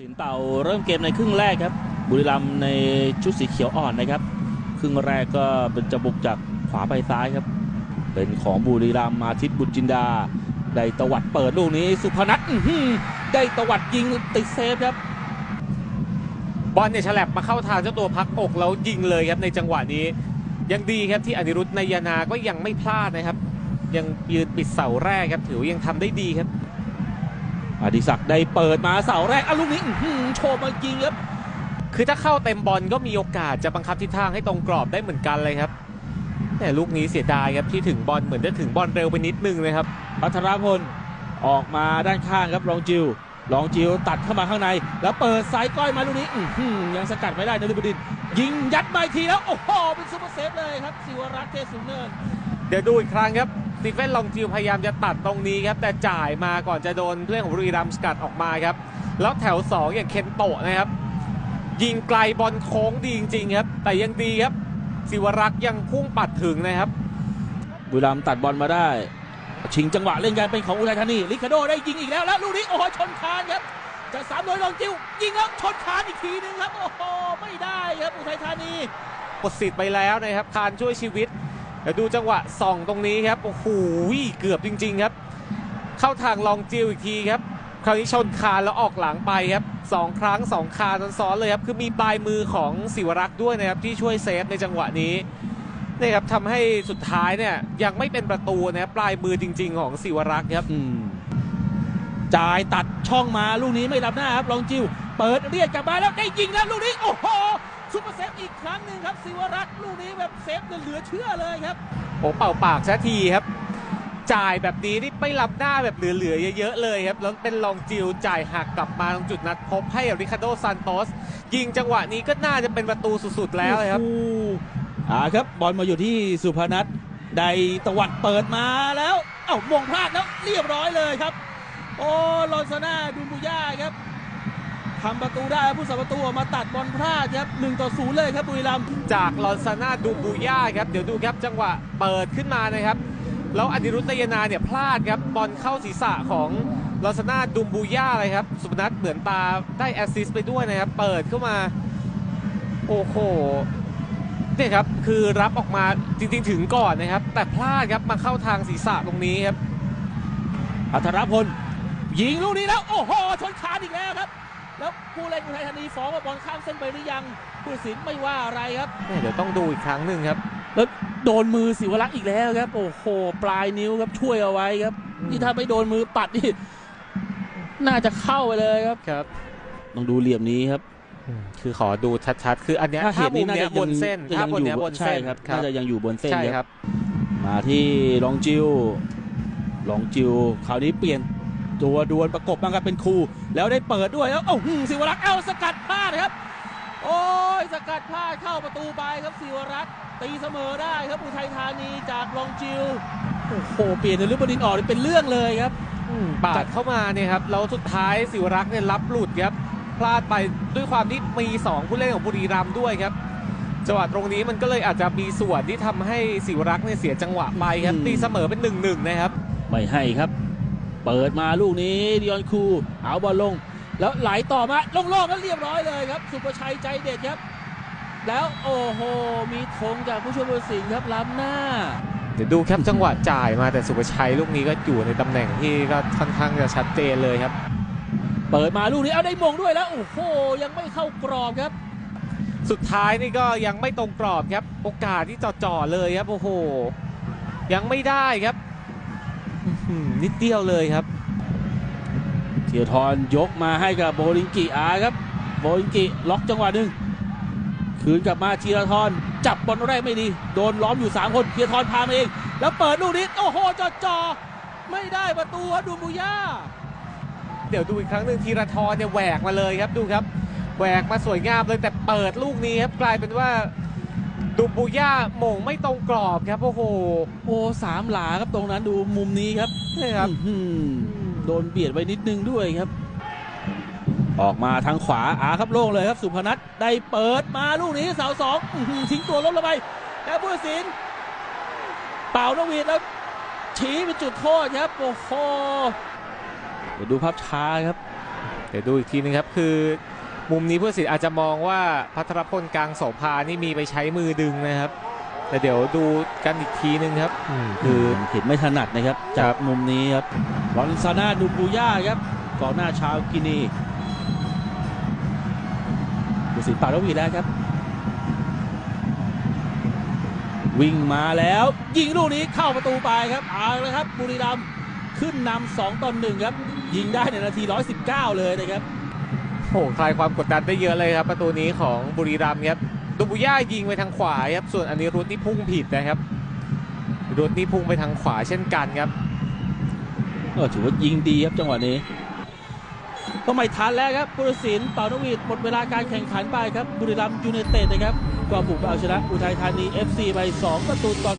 สินเต่าเริ่มเกมในครึ่งแรกครับ บุรีรัมย์ในชุดสีเขียวอ่อนนะครับ ครึ่งแรกก็เป็นจะบุกจากขวาไปซ้ายครับ เป็นของบุรีรัมย์มาทิตย์บุญจินดา ได้ตวัดเปิดลูกนี้สุพนัทได้ตวัดยิงติดเซฟครับ บอลเนี่ยฉลับมาเข้าทางเจ้าตัวพักอกแล้วยิงเลยครับในจังหวะนี้ ยังดีครับที่อนิรุตนายนาก็ยังไม่พลาดนะครับ ยังยืนปิดเสาแรกครับถือยังทำได้ดีครับ อดิศักดิ์ได้เปิดมาเสาแรกอะลูกนี้อื้อหือโชว์มายิงครับ คือถ้าเข้าเต็มบอลก็มีโอกาสจะบังคับทิศทางให้ตรงกรอบได้เหมือนกันเลยครับ แต่ลูกนี้เสียดายครับที่ถึงบอลเหมือนจะถึงบอลเร็วไปนิดนึงนะครับพัทรพลออกมาด้านข้างครับลองจิวลองจิวตัดเข้ามาข้างใน แล้วเปิดสายก้อยมาลูกนี้อื้อหือยังสกัดไม่ได้นฤบดินทร์ยิงยัดมาอีกทีแล้ว โอ้โหเป็นซุปเปอร์เซฟเลยครับสิวรักษ์เทพสูงเนินเดี๋ยวดูอีกครั้งครับ สตีเฟนลองจิวพยายามจะตัดตรงนี้ครับ แต่จ่ายมาก่อนจะโดนเพื่อนของบุรีรัมย์สกัดออกมาครับ แล้วแถว 2 อย่างเคนโตะนะครับ ยิงไกลบอลโค้งดีจริงๆครับ แต่ยังดีครับ ศิวรักษ์ยังพุ่งปัดถึงนะครับ บุรีรัมย์ตัดบอลมาได้ ชิงจังหวะเล่นกันเป็นของอุทัยธานีลิคาโดได้ยิงอีกแล้วแล้วลูกนี้โอ้โหชนคานครับจะสามโดยลองจิวยิงแล้วชนคานอีกทีนึงครับโอ้โหไม่ได้ครับอุทัยธานีหมดสิทธิ์ไปแล้วนะครับคานช่วยชีวิต เดี๋ยวดูจังหวะส่องตรงนี้ครับ โอ้โหเกือบจริง ๆ ครับ เข้าทางลองจิวอีกทีครับ คราวนี้ชนคานแล้วออกหลังไปครับสองครั้งสองคานซ้อนๆเลยครับ คือมีปลายมือของศิวรักษ์ด้วยนะครับที่ช่วยเซฟในจังหวะนี้นี่ครับทำให้สุดท้ายเนี่ยยังไม่เป็นประตูนะครับปลายมือจริง ๆ ของศิวรักษ์ครับอืมจ่ายตัดช่องมาลูกนี้ไม่รับหน้าครับลองจิว เปิดเรียกกลับมาแล้วได้ยิงแล้วลูกนี้โอ้โห ซุปเปอร์เซฟอีกครั้งหนึ่งครับศิวรักษ์ลูกนี้แบบเซฟจนเหลือเชื่อเลยครับโอ้เป่าปากซะทีครับ จ่ายแบบนี้นี่ไม่รับหน้าแบบเหลือๆเยอะๆเลยครับแล้วเป็นลองจิวจ่ายหักกลับมาตรงจุดนัดพบให้กับริคาร์โดซานโตสยิงจังหวะนี้ก็น่าจะเป็นประตูสุดๆแล้วเลยครับโอ้โหอ่าครับบอลมาอยู่ที่สุพนัทได้ตวัดเปิดมาแล้วเอ้ามงพลาดแล้วเรียบร้อยเลยครับ โอ้ลอนซาน่าดูบุย่าครับ ทำประตูได้ผู้สับประตูออกมาตัดบอลพลาดครับ1ต่อ0เลยครับบุรีรัมย์จากลอนซาน่าดูบูย่าครับเดี๋ยวดูครับจังหวะเปิดขึ้นมานะครับแล้วอนิรุตยนาเนี่ยพลาดครับบอลเข้าศีรษะของลอนซาน่าดูบูย่าเลยครับสุพนัทเหมือนตาได้แอสซิสต์ไปด้วยนะครับเปิดเข้ามาโอ้โหเนี่ยครับคือรับออกมาจริงๆถึงก่อนนะครับ แต่พลาดครับมาเข้าทางศีรษะตรงนี้ครับอัธรพลยิงลูกนี้แล้ว โอ้โหชนคานอีกแล้วครับ แล้วผู้เล่นอุทัยธานีฟ้องว่าบอลข้ามเส้นไปหรือยังผู้ตัดสินไม่ว่าอะไรครับเนี่ยเดี๋ยวต้องดูอีกครั้งหนึ่งครับ แล้วโดนมือศิวรักษ์อีกแล้วครับ โอ้โห ปลายนิ้วครับช่วยเอาไว้ครับอืมนี่ถ้าไม่โดนมือปัดนี่น่าจะเข้าไปเลยครับครับต้องดูเหลี่ยมนี้ครับ คือขอดูชัดๆ คืออันเนี้ยถ้าถ้าเห็นมุนี่มน่าเนี้จะยบนเส้นยังถ้าบนอเนี้ยยู่บนใช่เส้นครับครับน่าจะยังอยู่บนเส้นใช่คครัรับบมาที่ลองจิวลองจิวคราวนี้เปลี่ยน ตัวดวลประกบบ้างครับเป็นครูแล้วได้เปิดด้วยแล้วเอ้าหืมศิวรักษ์เอ้าสกัดพลาดครับ โอ้ยสกัดพลาดเข้าประตูไปครับศิวรักษ์ตีเสมอได้ครับอุทัยธานีจากลองจิวโอ้โหเปลี่ยนในฤบดินออกนี่เป็นเรื่องเลยครับปาดเข้ามาเนี่ยครับแล้วสุดท้ายสิวรักษ์เนี่ยรับหลุดครับพลาดไปด้วยความที่มี 2 ผู้เล่นของบุรีรัมย์ด้วยครับจังหวะตรงนี้มันก็เลยอาจจะมีส่วนที่ทำให้สิวรักษ์เนี่ยเสียจังหวะไปครับอืมตีเสมอเป็น1นหนึ่งนะครับ ไม่ให้ครับ เปิดมาลูกนี้ดิออนคูเอาบอลลง แล้วไหลต่อมาโล่งๆแล้วเรียบร้อยเลยครับ สุประชัยใจเด็ดครับ แล้วโอ้โห มีธงจากผู้ช่วยผู้ตัดสินครับล้ำหน้า เดี๋ยวดูครับจังหวะจ่ายมาแต่สุภชัยลูกนี้ก็อยู่ในตำแหน่งที่ก็ค่อนข้างจะชัดเจนเลยครับ เปิดมาลูกนี้เอาได้มงด้วยแล้วโอ้โหยังไม่เข้ากรอบครับสุดท้ายนี่ก็ยังไม่ตรงกรอบครับ โอกาสที่จ่อๆเลยครับ โอ้โห ยังไม่ได้ครับอื้อหือ นิดเดียวเลยครับเทียทรยกมาให้กับโบลิงกิอาครับ โบลิงกิล็อกจังหวะหนึ่งคืนกลับมาทีละทรจับบอลแรกไม่ดี โดนล้อมอยู่ 3 คนเทียทรพามาเอง แล้วเปิดลูกนี้โอ้โหจอจอๆไม่ได้ประตูครับดูมูย่าเดี๋ยวดูอีกครั้งหนึ่งธีรทรเนี่ยแหวกมาเลยครับดูครับแหวกมาสวยงามเลยแต่เปิดลูกนี้ครับกลายเป็นว่า ดูบูย่าโหม่งไม่ตรงกรอบครับโอ้โหโอ้สามหลาครับตรงนั้นดูมุมนี้ครับนี่ครับอื้อหือโดนเบียดไปนิดนึงด้วยครับ ออกมาทางขวาอาครับโล่งเลยครับสุพนัทได้เปิดมาลูกนี้เสาสองอื้อหือทิ้งตัวล้มลงไปแล้วผู้ตัดสินเป่านกหวีดแล้วชี้เป็นจุดโทษครับโอ้โหเดี๋ยวดูภาพช้าครับ เดี๋ยวดูอีกทีนึงครับ คือ มุมนี้ผู้ตัดสินอาจจะมองว่าพัทรพลกลางโสภานี่มีไปใช้มือดึงนะครับ แต่เดี๋ยวดูกันอีกทีนึงครับอืมคืคืออเห็นไม่ถนัดนะครับจากมุมนี้ครับลอนซาน่าดูบูย่าครับกองหน้าชาวกินีดูสินปากแล้ววีแล้วครับ วิ่งมาแล้ว ยิงลูกนี้เข้าประตูไปครับเอาเลยครับบุรีรัมย์ขึ้นนำสองต่อหนึ่งครับ ยิงได้ในนาที 119 เลยนะครับ โอ้โหคลายความกดดันได้เยอะเลยครับ ประตูนี้ของบุรีรัมย์ครับดูบุย่ายิงไปทางขวาครับ ส่วนอันนี้รุดนี่พุ่งผิดนะครับรุดนี่พุ่งไปทางขวาเช่นกันครับเออถือว่ายิงดีครับจังหวะนี้ก็ไม่ทันแล้วครับผู้ตัดสินเป่านวีดหมดเวลาการแข่งขันไปครับบุรีรัมย์ยูไนเต็ดนะครับก็บุกไปเอาชนะอุทัยธานี FC ไป 2 ประตูต่อ